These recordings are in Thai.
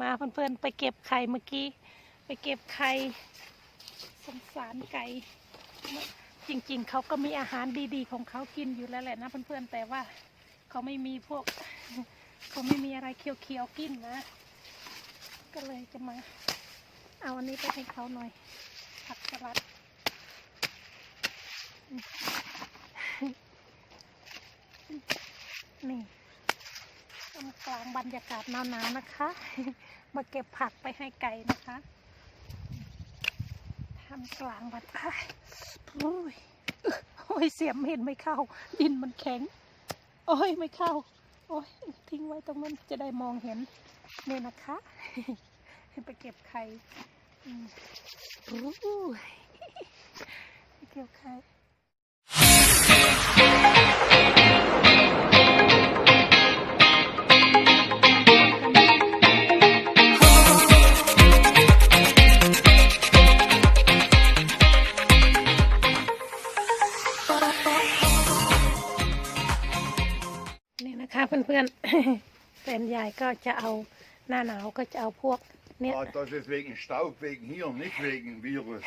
มาเพื่อนๆไปเก็บไข่เมื่อกี้ ไปเก็บไข่สงสารไก่ จริงๆ เขาก็มีอาหารดีๆ ของเขากินอยู่แล้วแหละนะเพื่อนๆแต่ว่าเขาไม่มีพวก เขาไม่มีอะไรเคี้ยวๆกินนะ ก็เลยจะมา เอาอันนี้ไปให้เขาหน่อย ผักสลัดนี่ กลางบรรยากาศหนาวๆนะคะ มาเก็บผักไปให้ไก่นะคะทำกลางบรรยากาศโอ้ยโอ้ยเสียมเห็นไม่เข้า ดินมันแข็ง โอ้ยไม่เข้า โอ้ยทิ้งไว้ตรงนั้นจะได้มองเห็นนี่นะคะไปเก็บไข่โอ้ยเก็บไข่ นยายก็จะเอาหน้าหนาวก็จะเอาพวกเนี่ย Ah, das ist wegen Staub, wegen hier, nicht wegen Virus.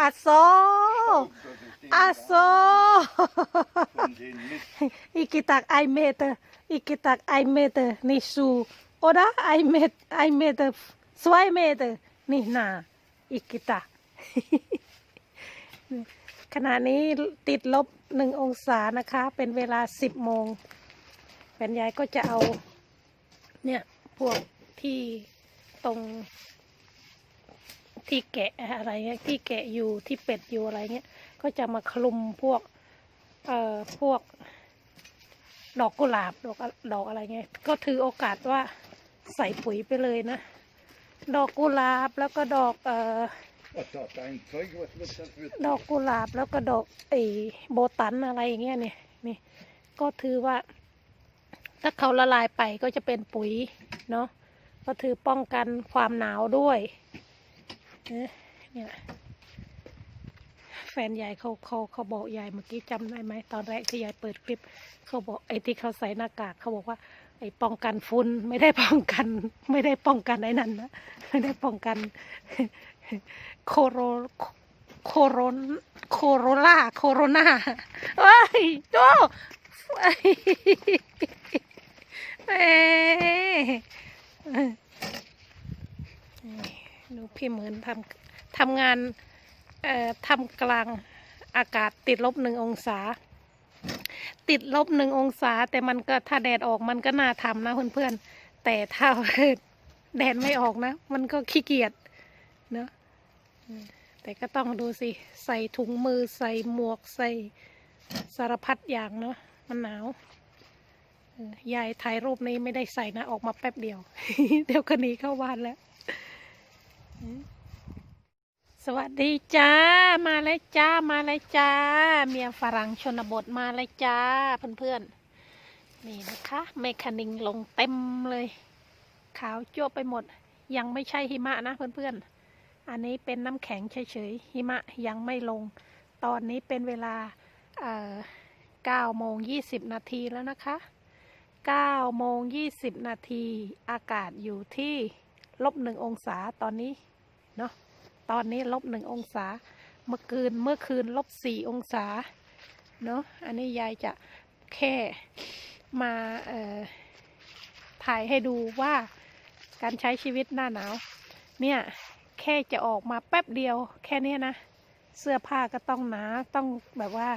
อาโซ Staub, das ist den อาโซ von den mit. อีกิตักไอเมเตอร์อีกิตักไอเมเตอร์นี่สูโอดาไอเมตไอเมเตอร์สวยเมเตอร์นี่นาอีกิตัก ขณะนี้ติดลบหนึ่งองศานะคะ เป็นเวลาสิบโมงแฟนยายก็จะเอา เนี่ยพวกที่ตรง ที่แกะอะไรเงี้ยที่แกะอยู่ที่เป็ดอยู่อะไรเงี้ยก็จะมาคลุมพวก เอ่อพวก ดอกกุหลาบดอกดอกอะไรเงี้ยก็ถือโอกาสว่าใส่ปุ๋ยไปเลยนะ ดอกกุหลาบแล้วก็ดอกเอ่อดอกกุหลาบแล้วก็ดอกไอ้โบตันอะไรอย่างเงี้ยเนี่ยนี่ก็ถือว่า ถ้าเขาละลายไปก็จะเป็นปุ๋ยเนาะก็ถือป้องกันความหนาวด้วยเนี่ยแฟนยายเขาเขาเขาบอกยายเมื่อกี้จำได้ไหมตอนแรกที่ยายเปิดคลิป เขาบอกไอ้ที่เขาใส่หน้ากากเขาบอกว่า ไอ้ป้องกันฝุ่นไม่ได้ป้องกัน ไม่ได้ป้องกันไอ้นั่นนะไม่ได้ป้องกันโคโรโคโรนโคโรล่าโคโรนาเอ้ยโจเอ้ยเอ้ย ดูพี่เหมือนทำทำงานเอ่อทำกลางอากาศติดลบหนึ่งองศา ติดลบหนึ่งองศา แต่มันก็ถ้าแดดออกมันก็น่าทำนะเพื่อนๆ แต่ถ้าแดดไม่ออกนะ มันก็ขี้เกียจเนอะแต่ก็ต้องดูสิ ใส่ถุงมือใส่หมวกใส่สารพัดอย่างเนาะมันหนาว ยายถ่ายรูปนี้ไม่ได้ใส่นะออกมาแป๊บเดียว เดี๋ยวก็หนีเข้าบ้านแล้ว สวัสดีจ้า มาเลยจ้า มาเลยจ้า เมียฝรั่งชนบทมาเลยจ้า เพื่อนๆ นี่นะคะเมคานิงลงเต็มเลย ขาวจั่วไปหมด ยังไม่ใช่หิมะนะเพื่อนๆ อันนี้เป็นน้ำแข็งเฉยๆ หิมะยังไม่ลง ตอนนี้เป็นเวลาเอ่อ9โมง20นาทีแล้วนะคะ 9โมง20 นาที อากาศอยู่ที่ลบหนึ่งองศาตอนนี้ เนาะ ตอนนี้ลบหนึ่งองศา เมื่อคืน เมื่อคืนลบสี่องศา เนาะ อันนี้ยายจะแค่มาถ่ายให้ดูว่าการใช้ชีวิตหน้าหนาว เนี่ย แค่จะออกมาแป๊บเดียว แค่เนี้ยนะ เสื้อผ้าก็ต้องหนา ต้องแบบว่า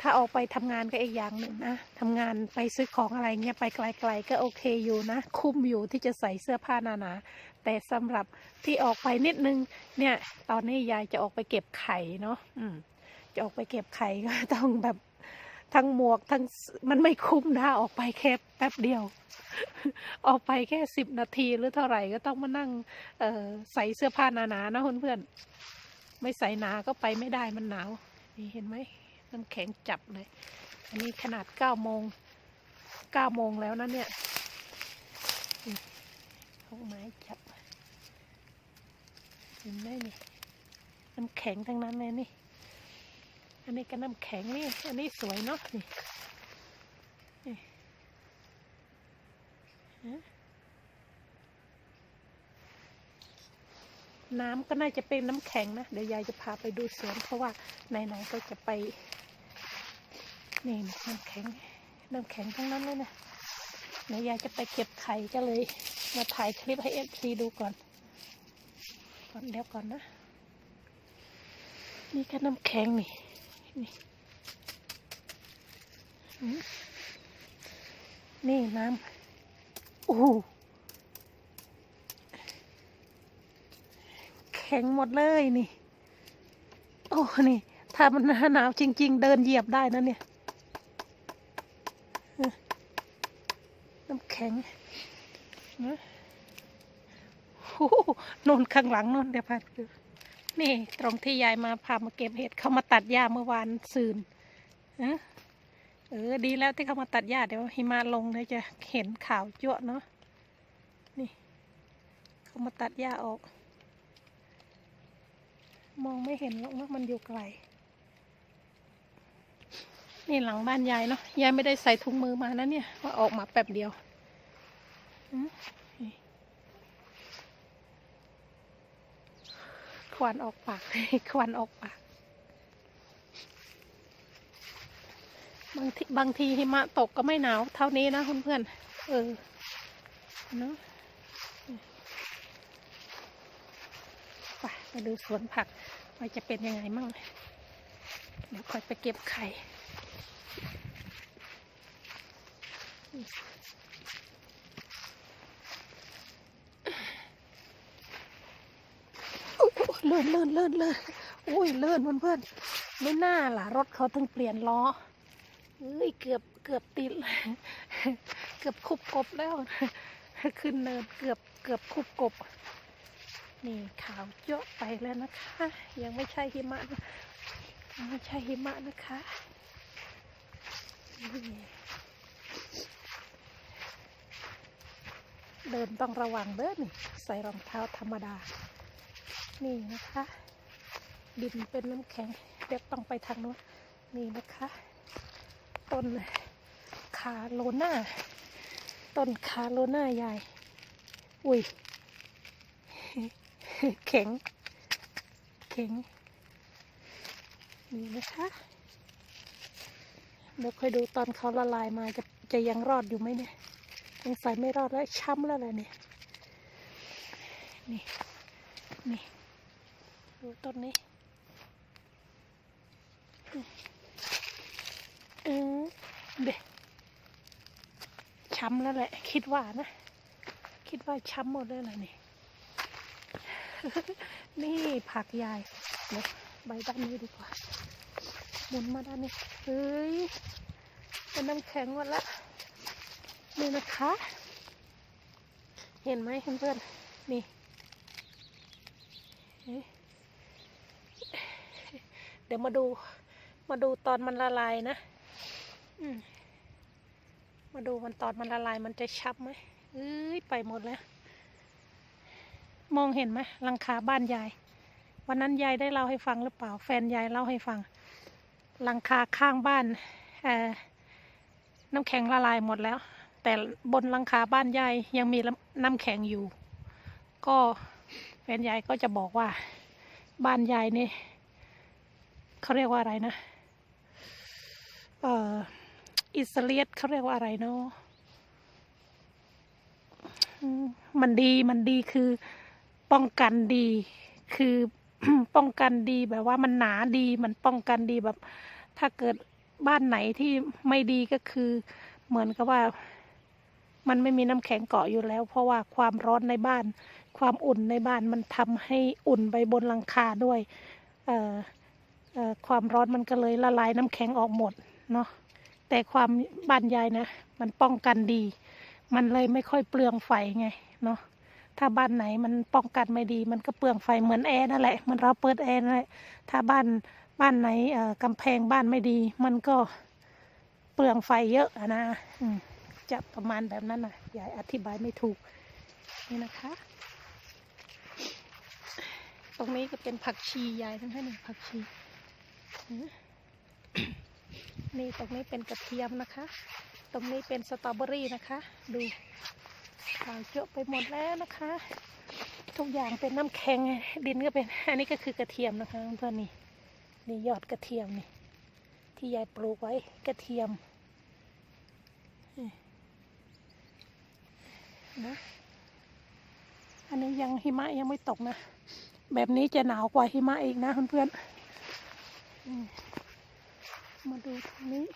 ถ้าออกไปทำงานก็อีกอย่างหนึ่งนะทำงานไปซื้อของอะไรเงี้ยไปไกล ๆ ก็โอเคอยู่นะ คุ้มอยู่ที่จะใส่เสื้อผ้าหนาๆแต่สำหรับที่ออกไปนิดนึง เนี่ย ตอนนี้ยายจะออกไปเก็บไข่เนาะอืมจะออกไปเก็บไข่ก็ต้องแบบทั้งหมวกทั้งมันไม่คุ้มนะออกไปแค่แป๊บเดียว ออกไปแค่สิบนาทีหรือเท่าไหร่ก็ต้องมานั่งเออใส่เสื้อผ้าหนาๆนะเพื่อนๆไม่ใส่หนาก็ไปไม่ได้มันหนาวนี่เห็นไหม น้ำแข็งจับเลย อันนี้ขนาดเก้าโมงเก้าโมงแล้วนะเนี่ยนี่เอาไม้จับเห็นไหมนี่น้ำแข็งทั้งนั้นเลยนี่ อันนี้ก็น้ำแข็งนี่ อันนี้สวยเนาะนี่นี่ฮะน้ำก็น่าจะเป็นน้ำแข็งนะ เดี๋ยวยายจะพาไปดูสวนเพราะว่าไหนๆก็จะไป นี่น้ำแข็งน้ำแข็งทั้งนั้นเลยนะเดี๋ยวยายจะไปเก็บไข่ก็เลยมาถ่ายคลิปให้เอฟซีดูก่อน ก่อนเดี๋ยวก่อนนะ นี่ก็น้ำแข็งนี่นี่นี่น้ำโอ้แข็งหมดเลยนี่ โอ้ นี่ ถ้ามันหนาวจริง ๆ เดินเหยียบได้นะเนี่ยเออน้ำแข็งนะโอ้โหนนข้างหลังนนเดี๋ยวพาดูนี่ตรงที่ยายมาพามาเก็บเห็ดเขามาตัดหญ้าเมื่อวานซืนเออดีแล้วที่เขามาตัดหญ้าเดี๋ยวหิมะลงเดี๋ยวจะเห็นขาวจั่วเนาะนี่เขามาตัดหญ้าออก มองไม่เห็นหรอกนะมันอยู่ไกลนี่หลังบ้านยายเนาะยายไม่ได้ใส่ถุงมือมานะเนี่ยว่าออกมาแป๊บเดียว ควันออกปากควันออกปาก บางทีบางทีหิมะตกก็ไม่หนาวเท่านี้นะเพื่อนๆเออเนอะไปมาดูสวนผักว่าจะเป็นยังไงมั่งเดี๋ยวค่อยไปเก็บไข่ อุ๊ยอุ๊ย เลื่อนเลื่อนเลื่อนเลื่อนอุ้ยเลื่อนเพื่อนๆไม่น่าล่ะ รถเขาถึงเปลี่ยนล้อเอ้ยเกือบเกือบติดเกือบคุบกบแล้วขึ้นเนินเกือบเกือบคุบกบ นี่ขาวเยอะไปแล้วนะคะ ยังไม่ใช่หิมะยังไม่ใช่หิมะนะคะเดินต้องระวังเด้อนี่ใส่รองเท้าธรรมดา นี่นะคะ ดินเป็นน้ำแข็ง เดี๋ยวต้องไปทางโน้นนี่นะคะ ต้นคาโลน่าต้นคาโลน่าใหญ่ อุ้ยแข็ง แข็ง นี่นะคะเดี๋ยวค่อยดูตอนเขาละลายมาจะจะยังรอดอยู่ไหมเนี่ยสงสัยไม่รอดแล้วช้ำแล้วแหละเนี่ยนี่นี่ ต้นนี้เออเด็ช้ำแล้วแหละ คิดว่านะ คิดว่าช้ำหมดเลยแหละนี่ นี่ผักยายเดี๋ยวใบด้านนี้ดีกว่าหมุนมาด้านนี้ เฮ้ยเป็นน้ำแข็งหมดละนี่นะคะ เห็นไหมเพื่อนๆนี่ ดี๋ยวมาดูมาดูตอนมันละลายนะมมาดูมันตอนมันละลายมันจะชับไหมเอ้ยไปหมดแล้ว มองเห็นไหมหลังคาบ้านยาย วันนั้นยายได้เล่าให้ฟังหรือเปล่า แฟนยายเล่าให้ฟังหลังคาข้างบ้านน้ำแข็งละลายหมดแล้ว แต่บนหลังคาบ้านยายยังมีน้ำแข็งอยู่ ก็แฟนยายก็จะบอกว่าบ้านยายนี่ เขาเรียกว่าอะไรนะ เอ่ออิสเลียสเขาเรียกว่าอะไรเนาะมันดีมันดีคือป้องกันดี คือป้องกันดีแบบว่ามันหนาดีมันป้องกันดีแบบ ถ้าเกิดบ้านไหนที่ไม่ดีก็คือ เหมือนกับว่ามันไม่มีน้ำแข็งเกาะอยู่แล้ว เพราะว่าความร้อนในบ้าน ความอุ่นในบ้านมันทำให้อุ่นไปบนหลังคาด้วย เอ่อ ความร้อนมันก็เลยละลายน้ำแข็งออกหมดเนาะแต่ความบ้านยายนะ มันป้องกันดี มันเลยไม่ค่อยเปลืองไฟไงเนาะถ้าบ้านไหนมันป้องกันไม่ดี มันก็เปลืองไฟเหมือนแอร์นั่นแหละมันเราเปิดแอร์นั่นแหละถ้าบ้านบ้านไหนกำแพงบ้านไม่ดี มันก็เปลืองไฟเยอะอะนะอืมจะประมาณแบบนั้นนะยายอธิบายไม่ถูกนี่นะคะ ตรงนี้ก็เป็นผักชียายทั้งนั้นเลยผักชี นี่ตรงนี้เป็นกระเทียมนะคะ ตรงนี้เป็นสตรอเบอรี่นะคะ ดูขาวเยอะไปหมดแล้วนะคะ ทุกอย่างเป็นน้ำแข็งดินก็เป็น อันนี้ก็คือกระเทียมนะคะเพื่อนๆนี่นี่ยอดกระเทียมนี่ ที่ยายปลูกไว้กระเทียมนะอันนี้ยังหิมะยังไม่ตกนะ แบบนี้จะหนาวกว่าหิมะอีกนะเพื่อนๆอื มาดูตรงนี้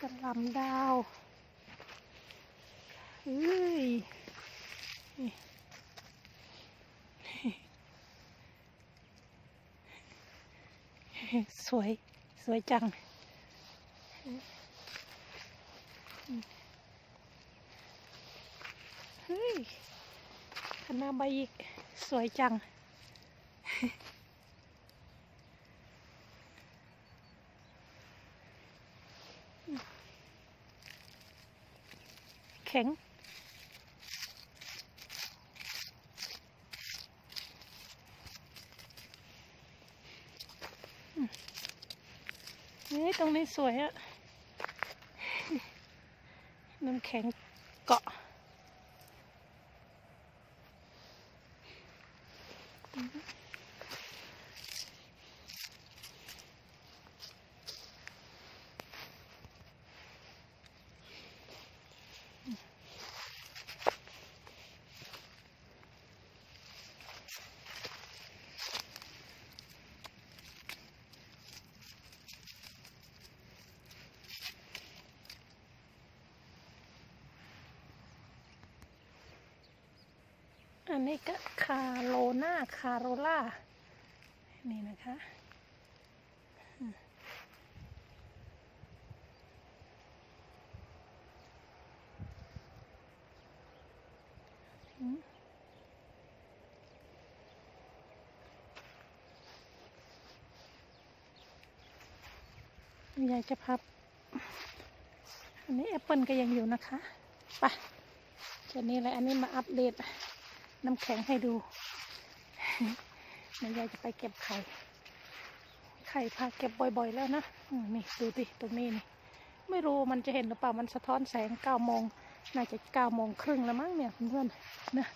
กระลำดาวเฮ้ยสวย สวยจัง เฮ้ยคณะใบอีก สวยจัง ข็ง นี่ตรงนี้สวยอะน้ำแข็ง อันนี้ก็คาโลนาคาโรล่า นี่นะคะ อยากจะพับ อันนี้แอปเปิลก็ยังอยู่นะคะ ไปแค่นี้แหละ อันนี้มาอัปเดต น้ำแข็งให้ดูแม่ยายจะไปเก็บไข่ ไข่พาเก็บบ่อยๆแล้วนะอืมนี่ดูดิตรงนี้นี่ ไม่รู้มันจะเห็นหรือเปล่า มันสะท้อนแสงเก้าโมง น่าจะเก้าโมงครึ่งแล้วมั้งเนี่ยเพื่อนๆนะ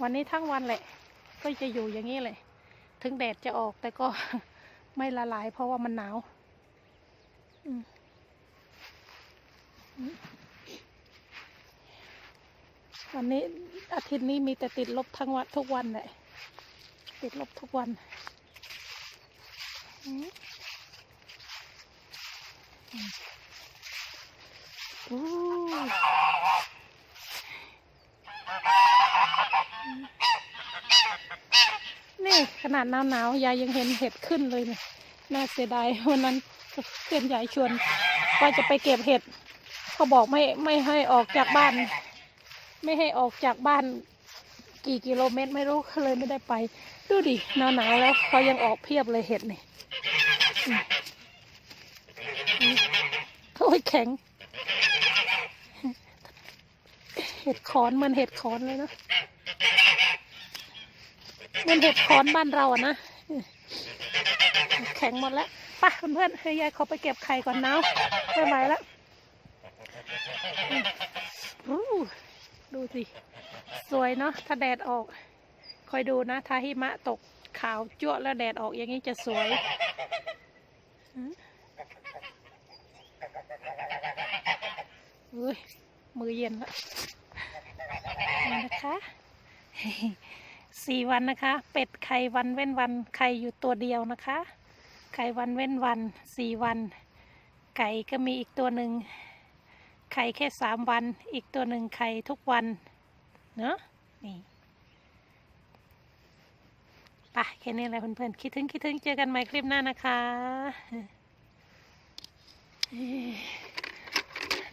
วันนี้ทั้งวันแหละ ก็จะอยู่อย่างนี้เลย ถึงแดดจะออกแต่ก็ไม่ละลายเพราะว่ามันหนาว อืมอืม วันนี้อาทิตย์นี้มีแต่ติดลบทั้งวันทุกวันเลยติดลบทุกวันอู้นี่ขนาดหนาวหนาวๆยายยังเห็นเห็ดขึ้นเลยเนี่ยน่าเสียดายวันนั้นเพื่อนยายชวนว่าจะไปเก็บเห็ดเขาบอกไม่ไม่ให้ออกจากบ้าน ไม่ให้ออกจากบ้านกี่กิโลเมตรไม่รู้เลยไม่ได้ไป ดูดิหนาวหนาวแล้วเขายังออกเพียบเลยเห็ดนี่โอ้ยแข็ง เห็ดขอนเหมันเห็ดขอนเลยนะเหมันเห็ดขอนบ้านเราอะนะแข็งหมดแล้วไปเพื่อนๆให้ยายเขาไปเก็บไข่ก่อนนาไม่ไหวแล้ว สิ สวยเนาะถ้าแดดออก คอยดูนะ ถ้าหิมะตกขาวจั่วแล้วแดดออกอย่างนี้จะสวยหืมอุ้ยมือเย็นแล้วนนะคะสี่วันนะคะ เป็ดไข่วันเว้นวันไข่อยู่ตัวเดียวนะคะ ไข่วันเว้นวันสี่วัน ไก่ก็มีอีกตัวหนึ่ง ไข่แค่สามวัน อีกตัวหนึ่งไข่ทุกวัน เนอะนี่ไปแค่นี้แหละเพื่อนๆ คิดถึงคิดถึงเจอกันใหม่คลิปหน้านะคะเอ้ย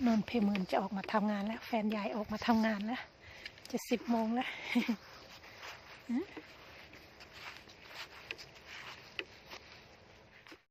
นนเพมือนจะออกมาทำงานแล้ว แฟนยายออกมาทำงานแล้วจะสิบโมงแล้ว